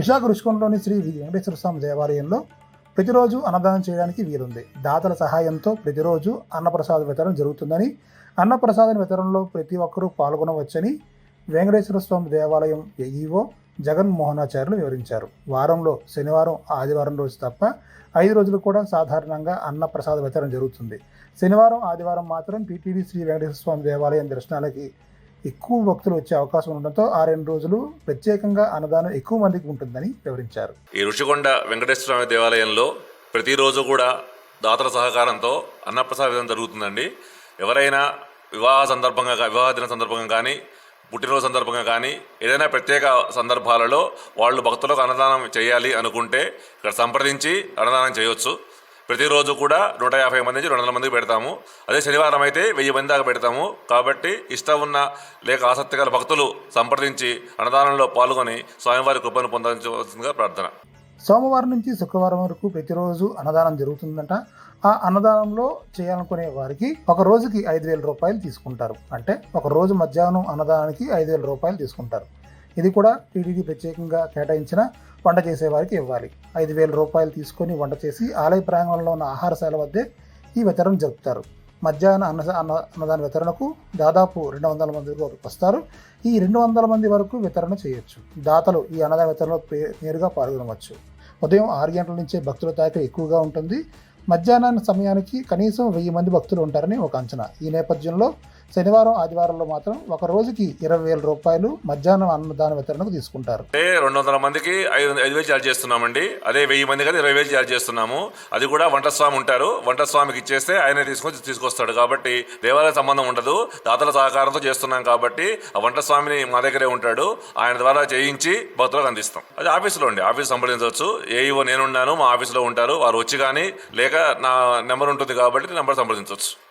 విశాఖ రుషికొండలోని శ్రీ వెంకటేశ్వర స్వామి దేవాలయంలో ప్రతిరోజు అన్నదానం చేయడానికి వీలుంది. దాతల సహాయంతో ప్రతిరోజు అన్నప్రసాద వితరణ జరుగుతుందని అన్నప్రసాద వితరణలో ప్రతి ఒక్కరూ పాల్గొనవచ్చని వెంకటేశ్వర స్వామి దేవాలయం ఏఈఓ జగన్మోహనాచార్యులు వివరించారు. వారంలో శనివారం ఆదివారం రోజు తప్ప ఐదు రోజులు కూడా సాధారణంగా అన్నప్రసాద వితరణ జరుగుతుంది. శనివారం ఆదివారం మాత్రం టీటీడీ శ్రీ వెంకటేశ్వర స్వామి దేవాలయం దర్శనాలకి ఎక్కువ భక్తులు వచ్చే అవకాశం ఉండడంతో ఆ రెండు రోజులు ప్రత్యేకంగా అన్నదానం ఎక్కువ మందికి ఉంటుందని వివరించారు. ఈ ఋషికొండ వెంకటేశ్వర స్వామి దేవాలయంలో ప్రతిరోజు కూడా దాతల సహకారంతో అన్నప్రసాదం జరుగుతుందండి. ఎవరైనా వివాహ సందర్భంగా వివాహ దిన సందర్భంగా కానీ పుట్టినరోజు సందర్భంగా కానీ ఏదైనా ప్రత్యేక సందర్భాలలో వాళ్ళు భక్తులకు అన్నదానం చేయాలి అనుకుంటే ఇక్కడ సంప్రదించి అన్నదానం చేయవచ్చు ప్రతిరోజు కూడా నూట యాభై మంది నుంచి రెండు వందల మందికి పెడతాము. అదే శనివారం అయితే వెయ్యి మంది దాకా పెడతాము. కాబట్టి ఇష్టం ఉన్న లేక ఆసక్తి గల భక్తులు సంప్రదించి అన్నదానంలో పాల్గొని స్వామివారి కృపను పొందవలసిందిగా ప్రార్థన. సోమవారం నుంచి శుక్రవారం వరకు ప్రతిరోజు అన్నదానం జరుగుతుందంట. ఆ అన్నదానంలో చేయాలనుకునే వారికి ఒక రోజుకి ఐదు వేల రూపాయలు తీసుకుంటారు. అంటే ఒక రోజు మధ్యాహ్నం అన్నదానానికి ఐదు వేల రూపాయలు తీసుకుంటారు. ఇది కూడా టీడీడీ ప్రత్యేకంగా కేటాయించిన వంట చేసేవారికి ఇవ్వాలి. ఐదు వేల రూపాయలు తీసుకొని వంట చేసి ఆలయ ప్రాంగణంలో ఉన్న ఆహారశాల వద్దే ఈ వితరణ జరుపుతారు. మధ్యాహ్న అన్న అన్న అన్నదాన వితరణకు దాదాపు రెండు వందల మంది వరకు వస్తారు. ఈ రెండు వందల మంది వరకు వితరణ చేయొచ్చు. దాతలు ఈ అన్నదాన వితరణలో నేరుగా పాల్గొనవచ్చు. ఉదయం ఆరు గంటల నుంచే భక్తుల తాక ఎక్కువగా ఉంటుంది. మధ్యాహ్నాన్ని సమయానికి కనీసం వెయ్యి మంది భక్తులు ఉంటారని ఒక అంచనా. ఈ నేపథ్యంలో శనివారం ఆదివారంలో మాత్రం ఒక రోజుకి ఇరవై వేల రూపాయలు మధ్యాహ్నం అన్నదాన వితరణకు తీసుకుంటారు. రెండు వందల మందికి ఐదు ఐదు వేలు ఛార్జ్ చేస్తున్నామండి. అదే వెయ్యి మంది కదా ఇరవై వేలు ఛార్జ్ చేస్తున్నాము. అది కూడా వంట స్వామి ఉంటారు. వంట స్వామికి ఇచ్చేస్తే ఆయనే తీసుకొని తీసుకొస్తాడు. కాబట్టి దేవాలయ సంబంధం ఉండదు. దాతల సహకారంతో చేస్తున్నాం కాబట్టి ఆ వంట స్వామిని మా దగ్గరే ఉంటాడు. ఆయన ద్వారా చేయించి భక్తులకు అందిస్తాం. అది ఆఫీసులో అండి ఆఫీస్ సంప్రదించవచ్చు. ఏఈఓ నేనున్నాను మా ఆఫీసులో ఉంటారు. వారు వచ్చి కానీ లేక నా నెంబర్ ఉంటుంది కాబట్టి నెంబర్ సంప్రదించవచ్చు.